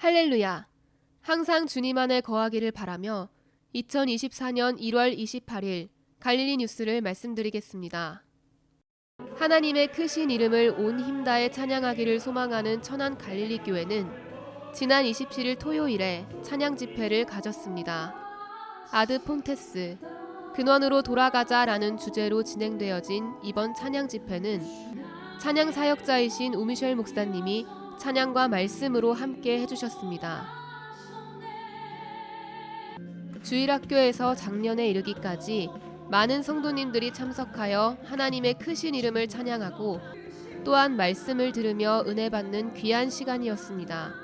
할렐루야. 항상 주님 안에 거하기를 바라며 2024년 1월 28일 갈릴리 뉴스를 말씀드리겠습니다. 하나님의 크신 이름을 온 힘다해 찬양하기를 소망하는 천안 갈릴리 교회는 지난 27일 토요일에 찬양 집회를 가졌습니다. 아드 폰테스 근원으로 돌아가자라는 주제로 진행되어진 이번 찬양 집회는 찬양 사역자이신 우미셸 목사님이 찬양과 말씀으로 함께 해주셨습니다. 주일학교에서 작년에 이르기까지 많은 성도님들이 참석하여 하나님의 크신 이름을 찬양하고 또한 말씀을 들으며 은혜 받는 귀한 시간이었습니다.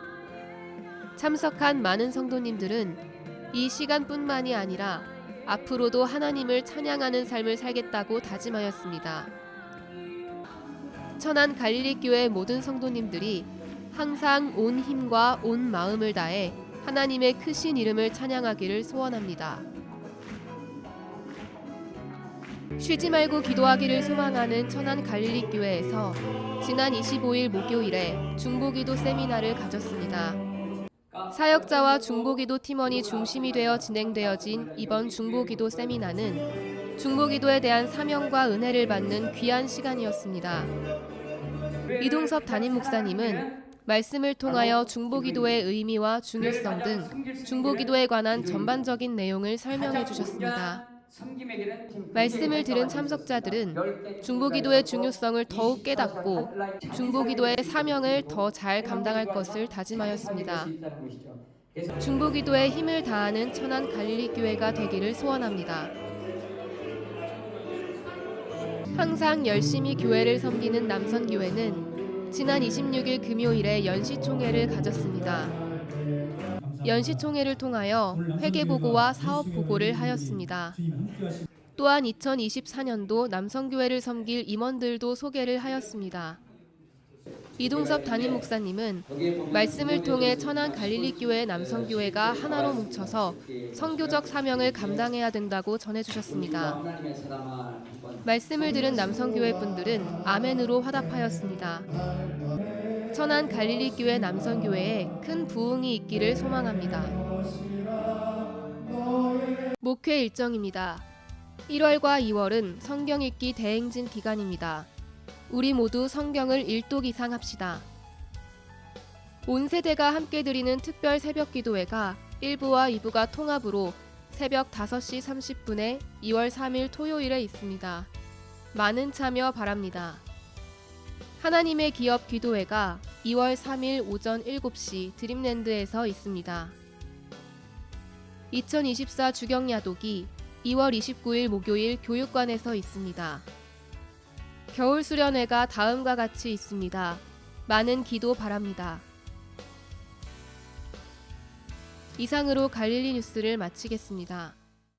참석한 많은 성도님들은 이 시간뿐만이 아니라 앞으로도 하나님을 찬양하는 삶을 살겠다고 다짐하였습니다. 천안 갈릴리 교회 모든 성도님들이 항상 온 힘과 온 마음을 다해 하나님의 크신 이름을 찬양하기를 소원합니다. 쉬지 말고 기도하기를 소망하는 천안 갈릴리 교회에서 지난 25일 목요일에 중보기도 세미나를 가졌습니다. 사역자와 중보기도 팀원이 중심이 되어 진행되어진 이번 중보기도 세미나는 중보기도에 대한 사명과 은혜를 받는 귀한 시간이었습니다. 이동섭 담임 목사님은 말씀을 통하여 중보기도의 의미와 중요성 등 중보기도에 관한 전반적인 내용을 설명해 주셨습니다. 말씀을 들은 참석자들은 중보기도의 중요성을 더욱 깨닫고 중보기도의 사명을 더 잘 감당할 것을 다짐하였습니다. 중보기도에 힘을 다하는 천안 갈릴리 교회가 되기를 소원합니다. 항상 열심히 교회를 섬기는 남선 교회는 지난 26일 금요일에 연시총회를 가졌습니다. 연시총회를 통하여 회계보고와 사업보고를 하였습니다. 또한 2024년도 남성교회를 섬길 임원들도 소개를 하였습니다. 이동섭 담임 목사님은 말씀을 통해 천안 갈릴리 교회 남성 교회가 하나로 뭉쳐서 선교적 사명을 감당해야 된다고 전해 주셨습니다. 말씀을 들은 남성 교회 분들은 아멘으로 화답하였습니다. 천안 갈릴리 교회 남성 교회에 큰 부흥이 있기를 소망합니다. 목회 일정입니다. 1월과 2월은 성경 읽기 대행진 기간입니다. 우리 모두 성경을 일독 이상 합시다. 온 세대가 함께 드리는 특별 새벽 기도회가 1부와 2부가 통합으로 새벽 5시 30분에 2월 3일 토요일에 있습니다. 많은 참여 바랍니다. 하나님의 기업 기도회가 2월 3일 오전 7시 드림랜드에서 있습니다. 2024 주경야독이 2월 29일 목요일 교육관에서 있습니다. 겨울 수련회가 다음과 같이 있습니다. 많은 기도 바랍니다. 이상으로 갈릴리 뉴스를 마치겠습니다.